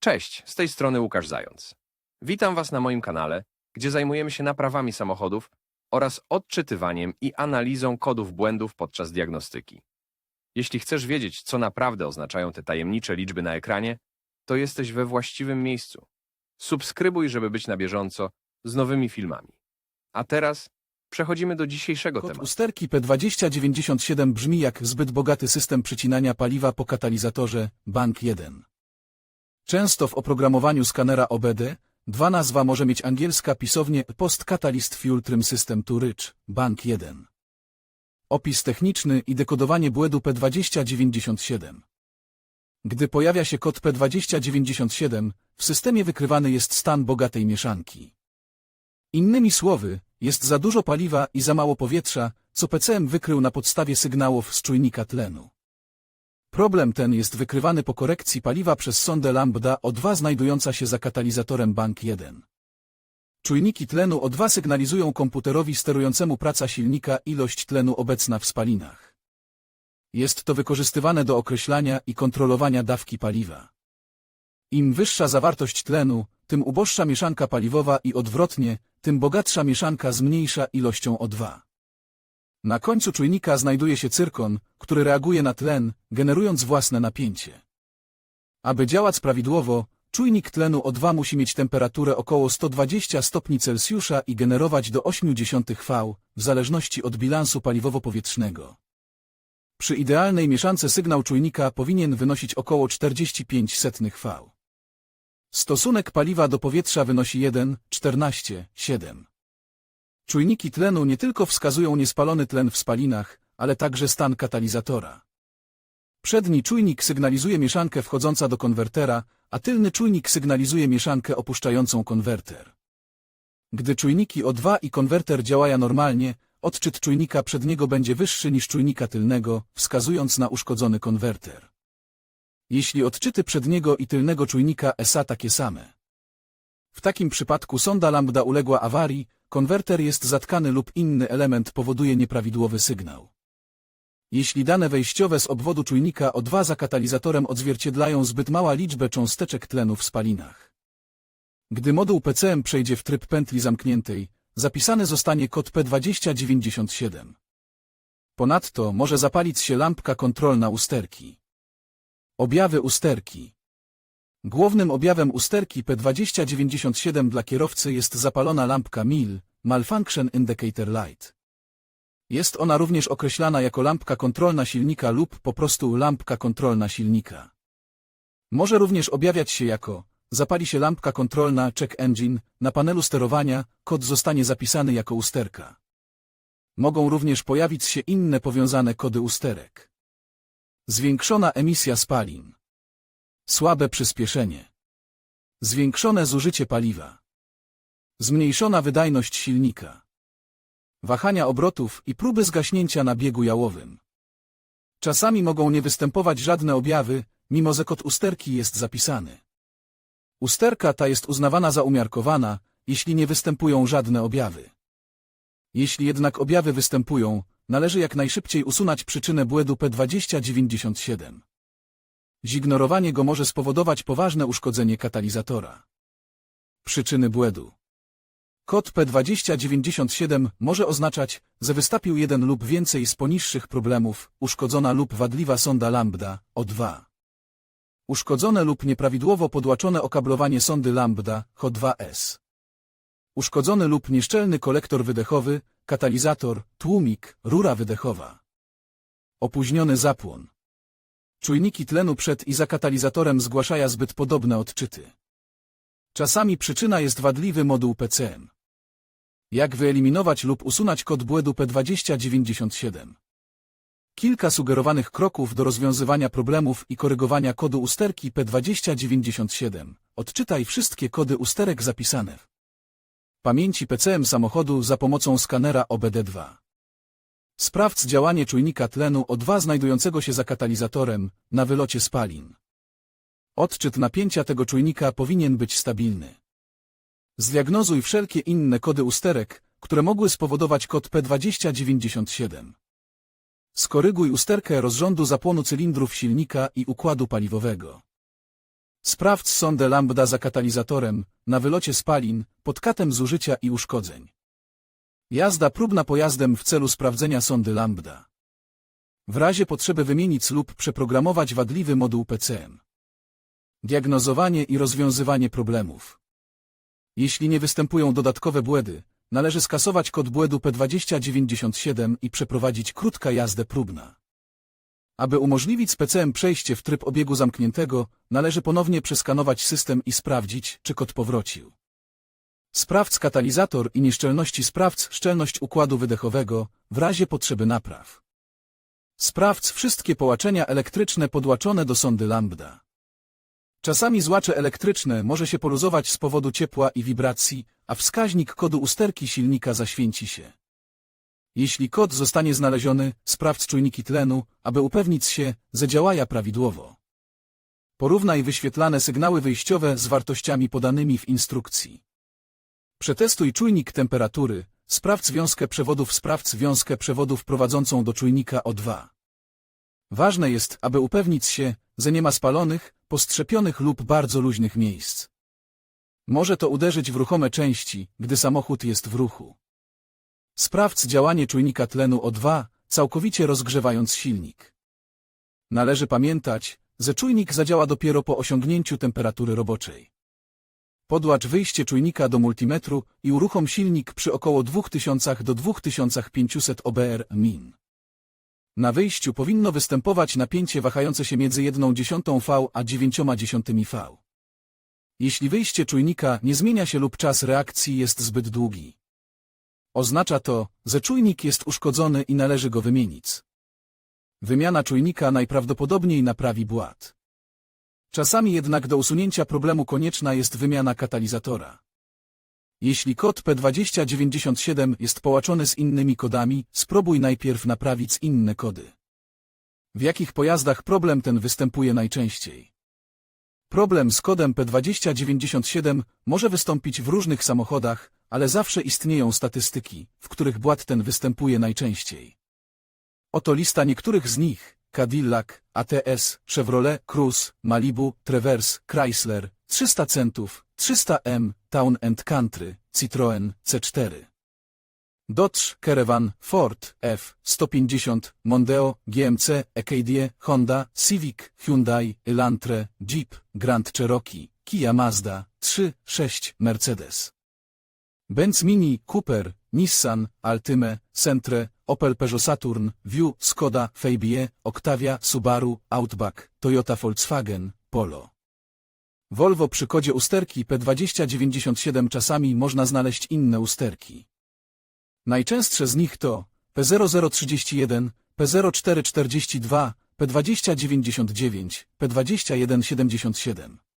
Cześć, z tej strony Łukasz Zając. Witam Was na moim kanale, gdzie zajmujemy się naprawami samochodów oraz odczytywaniem i analizą kodów błędów podczas diagnostyki. Jeśli chcesz wiedzieć, co naprawdę oznaczają te tajemnicze liczby na ekranie, to jesteś we właściwym miejscu. Subskrybuj, żeby być na bieżąco z nowymi filmami. A teraz przechodzimy do dzisiejszego Kod tematu. usterki P2097 brzmi jak zbyt bogaty system przycinania paliwa po katalizatorze Bank 1. Często w oprogramowaniu skanera OBD dwa nazwa może mieć angielska pisownie Post Catalyst Fuel Trim System to Rich Bank 1. Opis techniczny i dekodowanie błędu P2097. Gdy pojawia się kod P2097, w systemie wykrywany jest stan bogatej mieszanki. Innymi słowy, jest za dużo paliwa i za mało powietrza, co PCM wykrył na podstawie sygnałów z czujnika tlenu. Problem ten jest wykrywany po korekcji paliwa przez sondę lambda O2 znajdująca się za katalizatorem bank 1. Czujniki tlenu O2 sygnalizują komputerowi sterującemu praca silnika ilość tlenu obecna w spalinach. Jest to wykorzystywane do określania i kontrolowania dawki paliwa. Im wyższa zawartość tlenu, tym uboższa mieszanka paliwowa i odwrotnie, tym bogatsza mieszanka z mniejsza ilością O2. Na końcu czujnika znajduje się cyrkon, który reaguje na tlen, generując własne napięcie. Aby działać prawidłowo, czujnik tlenu O2 musi mieć temperaturę około 120 stopni Celsjusza i generować do 0,8 V, w zależności od bilansu paliwowo-powietrznego. Przy idealnej mieszance sygnał czujnika powinien wynosić około 45 setnych V. Stosunek paliwa do powietrza wynosi 1, 14, 7. Czujniki tlenu nie tylko wskazują niespalony tlen w spalinach, ale także stan katalizatora. Przedni czujnik sygnalizuje mieszankę wchodząca do konwertera, a tylny czujnik sygnalizuje mieszankę opuszczającą konwerter. Gdy czujniki O2 i konwerter działają normalnie, odczyt czujnika przedniego będzie wyższy niż czujnika tylnego, wskazując na uszkodzony konwerter. Jeśli odczyty przedniego i tylnego czujnika SA takie same. W takim przypadku sonda lambda uległa awarii, konwerter jest zatkany lub inny element powoduje nieprawidłowy sygnał. Jeśli dane wejściowe z obwodu czujnika O2 za katalizatorem odzwierciedlają zbyt mała liczbę cząsteczek tlenu w spalinach. Gdy moduł PCM przejdzie w tryb pętli zamkniętej, zapisany zostanie kod P2097. Ponadto może zapalić się lampka kontrolna usterki. Objawy usterki Głównym objawem usterki P2097 dla kierowcy jest zapalona lampka MIL, Malfunction Indicator Light. Jest ona również określana jako lampka kontrolna silnika lub po prostu lampka kontrolna silnika. Może również objawiać się jako zapali się lampka kontrolna Check Engine, na panelu sterowania kod zostanie zapisany jako usterka. Mogą również pojawić się inne powiązane kody usterek. Zwiększona emisja spalin. Słabe przyspieszenie. Zwiększone zużycie paliwa. Zmniejszona wydajność silnika. Wahania obrotów i próby zgaśnięcia na biegu jałowym. Czasami mogą nie występować żadne objawy, mimo że kod usterki jest zapisany. Usterka ta jest uznawana za umiarkowana, jeśli nie występują żadne objawy. Jeśli jednak objawy występują, należy jak najszybciej usunąć przyczynę błędu P2097. Zignorowanie go może spowodować poważne uszkodzenie katalizatora. Przyczyny błędu Kod P2097 może oznaczać, że wystąpił jeden lub więcej z poniższych problemów, uszkodzona lub wadliwa sonda lambda, O2. Uszkodzone lub nieprawidłowo podłaczone okablowanie sondy lambda, H2S. Uszkodzony lub nieszczelny kolektor wydechowy, katalizator, tłumik, rura wydechowa. Opóźniony zapłon. Czujniki tlenu przed i za katalizatorem zgłaszają zbyt podobne odczyty. Czasami przyczyna jest wadliwy moduł PCM. Jak wyeliminować lub usunąć kod błędu P2097? Kilka sugerowanych kroków do rozwiązywania problemów i korygowania kodu usterki P2097. Odczytaj wszystkie kody usterek zapisane w pamięci PCM samochodu za pomocą skanera OBD2. Sprawdź działanie czujnika tlenu O2 znajdującego się za katalizatorem na wylocie spalin. Odczyt napięcia tego czujnika powinien być stabilny. Zdiagnozuj wszelkie inne kody usterek, które mogły spowodować kod P2097. Skoryguj usterkę rozrządu zapłonu cylindrów silnika i układu paliwowego. Sprawdź sondę lambda za katalizatorem, na wylocie spalin, pod katem zużycia i uszkodzeń. Jazda próbna pojazdem w celu sprawdzenia sondy lambda. W razie potrzeby wymienić lub przeprogramować wadliwy moduł PCM. Diagnozowanie i rozwiązywanie problemów. Jeśli nie występują dodatkowe błędy, należy skasować kod błędu P2097 i przeprowadzić krótka jazdę próbna. Aby umożliwić PCM przejście w tryb obiegu zamkniętego, należy ponownie przeskanować system i sprawdzić, czy kod powrócił. Sprawdź katalizator i nieszczelności sprawdź szczelność układu wydechowego w razie potrzeby napraw. Sprawdź wszystkie połaczenia elektryczne podłaczone do sondy lambda. Czasami złacze elektryczne może się poluzować z powodu ciepła i wibracji, a wskaźnik kodu usterki silnika zaświęci się. Jeśli kod zostanie znaleziony, sprawdź czujniki tlenu, aby upewnić się, że działają prawidłowo. Porównaj wyświetlane sygnały wyjściowe z wartościami podanymi w instrukcji. Przetestuj czujnik temperatury, sprawdź związkę przewodów, sprawdź związkę przewodów prowadzącą do czujnika O2. Ważne jest, aby upewnić się, że nie ma spalonych, postrzepionych lub bardzo luźnych miejsc. Może to uderzyć w ruchome części, gdy samochód jest w ruchu. Sprawdź działanie czujnika tlenu O2, całkowicie rozgrzewając silnik. Należy pamiętać, że czujnik zadziała dopiero po osiągnięciu temperatury roboczej. Podłącz wyjście czujnika do multimetru i uruchom silnik przy około 2000 do 2500 OBR min. Na wyjściu powinno występować napięcie wahające się między 1,1 V a 9,1 V. Jeśli wyjście czujnika nie zmienia się lub czas reakcji jest zbyt długi. Oznacza to, że czujnik jest uszkodzony i należy go wymienić. Wymiana czujnika najprawdopodobniej naprawi błąd. Czasami jednak do usunięcia problemu konieczna jest wymiana katalizatora. Jeśli kod P2097 jest połączony z innymi kodami, spróbuj najpierw naprawić inne kody. W jakich pojazdach problem ten występuje najczęściej? Problem z kodem P2097 może wystąpić w różnych samochodach, ale zawsze istnieją statystyki, w których błąd ten występuje najczęściej. Oto lista niektórych z nich. Cadillac, ATS, Chevrolet, Cruze, Malibu, Traverse, Chrysler, 300 centów, 300M, Town and Country, Citroën, C4. Dodge, Caravan, Ford, F, 150, Mondeo, GMC, EKD, Honda, Civic, Hyundai, Elantre, Jeep, Grand Cherokee, Kia Mazda, 3, 6, Mercedes. Benz Mini, Cooper, Nissan, Altyme, Sentre, Opel Peugeot Saturn, View, Skoda, Fabie, Octavia, Subaru, Outback, Toyota Volkswagen, Polo. Volvo przy kodzie usterki P2097 czasami można znaleźć inne usterki. Najczęstsze z nich to P0031, P0442, P2099, P2177.